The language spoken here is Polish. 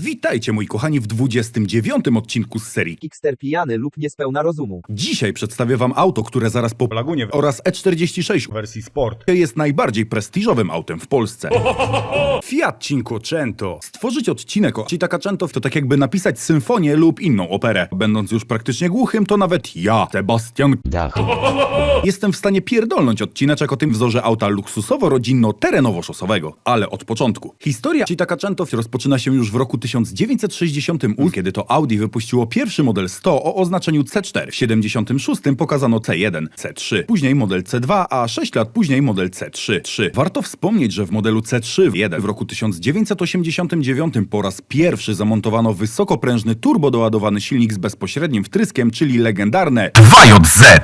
Witajcie moi kochani w 29 odcinku z serii. Kickster pijany lub niespełna rozumu. Dzisiaj przedstawię wam auto, które zaraz po Lagunie oraz E46 w wersji Sport jest najbardziej prestiżowym autem w Polsce. Fiat Cinquecento. Stworzyć odcinek o Cinquecento to tak jakby napisać symfonię lub inną operę. Będąc już praktycznie głuchym, to nawet ja, Sebastian Dach. Jestem w stanie pierdolnąć odcineczek o tym wzorze auta luksusowo-rodzinno-terenowo-szosowego. Ale od początku. Historia Cinquecento rozpoczyna się już w roku 1968, kiedy to Audi wypuściło pierwszy model 100 o oznaczeniu C4. W 76 pokazano C1, C3, później model C2, a 6 lat później model C3. 3. Warto wspomnieć, że w modelu C3 1 w roku 1989 po raz pierwszy zamontowano wysokoprężny turbodoładowany silnik z bezpośrednim wtryskiem, czyli legendarne 2JZ.